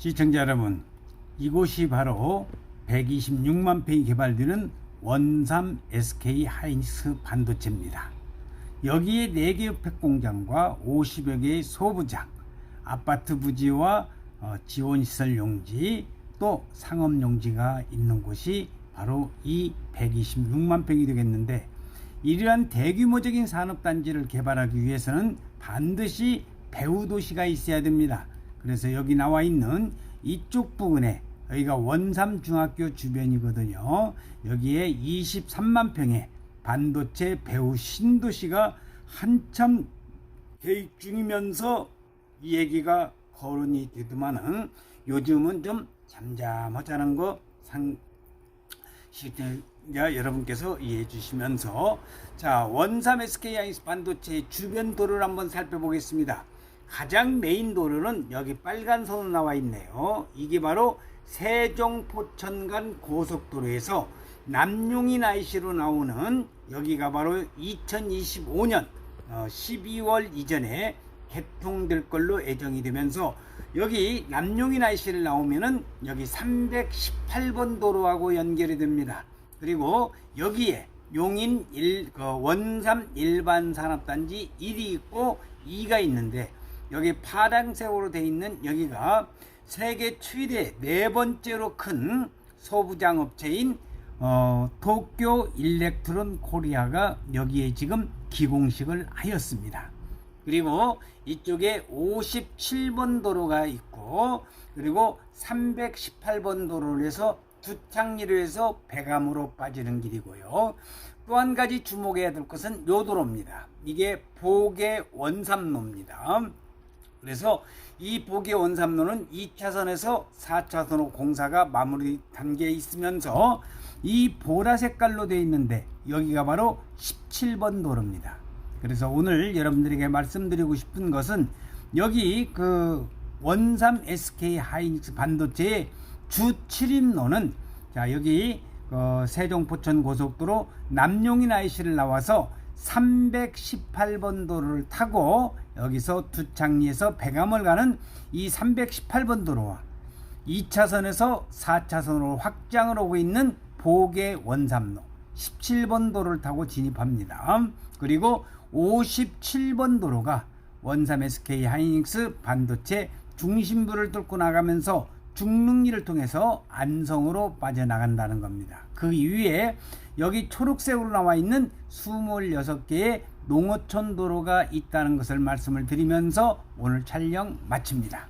시청자 여러분, 이곳이 바로 126만 평이 개발되는 원삼 SK 하이닉스 반도체입니다. 여기에 4개의 팩공장과 50여 개의 소부장, 아파트 부지와 어, 지원시설 용지, 또 상업 용지가 있는 곳이 바로 이 126만 평이 되겠는데 이러한 대규모적인 산업단지를 개발하기 위해서는 반드시 배후 도시가 있어야 됩니다. 그래서 여기 나와 있는 이쪽 부분에 여기가 원삼 중학교 주변이거든요. 여기에 23만 평의 반도체 배후 신도시가 한참 계획 중이면서 이 얘기가 거론이 되더만은 요즘은 좀 잠잠하자는 거 상, 시청자 여러분께서 이해해 주시면서 자 원삼 SK 하이닉스 반도체 주변 도로를 한번 살펴보겠습니다. 가장 메인 도로는 여기 빨간 선으로 나와 있네요. 이게 바로 세종 포천간 고속도로에서 남용인 IC로 나오는 여기가 바로 2025년 12월 이전에 개통될 걸로 예정이 되면서 여기 남용인 IC를 나오면은 여기 318번 도로하고 연결이 됩니다. 그리고 여기에 용인 일, 그 원삼 일반 산업단지 1이 있고 2가 있는데 여기 파란색으로 되어 있는 여기가 세계 최대 네 번째로 큰 소부장 업체인 어, 도쿄 일렉트론 코리아가 여기에 지금 기공식을 하였습니다. 그리고 이쪽에 57번 도로가 있고 그리고 318번 도로를 해서 두창리로 해서 배감으로 빠지는 길이고요. 또 한 가지 주목해야 될 것은 요 도로입니다. 이게 보계 원삼로입니다. 그래서 이 보계 원삼로는 2차선에서 4차선으로 공사가 마무리 단계에 있으면서 이 보라 색깔로 되어 있는데 여기가 바로 17번 도로입니다. 그래서 오늘 여러분들에게 말씀드리고 싶은 것은 여기 그 원삼 SK 하이닉스 반도체의 주 7인로는 자 여기 어, 세종 포천 고속도로 남용인 IC를 나와서 318번 도로를 타고 여기서 두창리에서 배감을 가는 이 318번 도로와 2차선에서 4차선으로 확장을 오고 있는 보계 원삼로 17번 도로를 타고 진입합니다. 그리고 57번 도로가 원삼 SK 하이닉스 반도체 중심부를 뚫고 나가면서 중릉리를 통해서 안성으로 빠져나간다는 겁니다. 그 이후에 여기 초록색으로 나와 있는 26개의 농어촌 도로가 있다는 것을 말씀을 드리면서 오늘 촬영 마칩니다.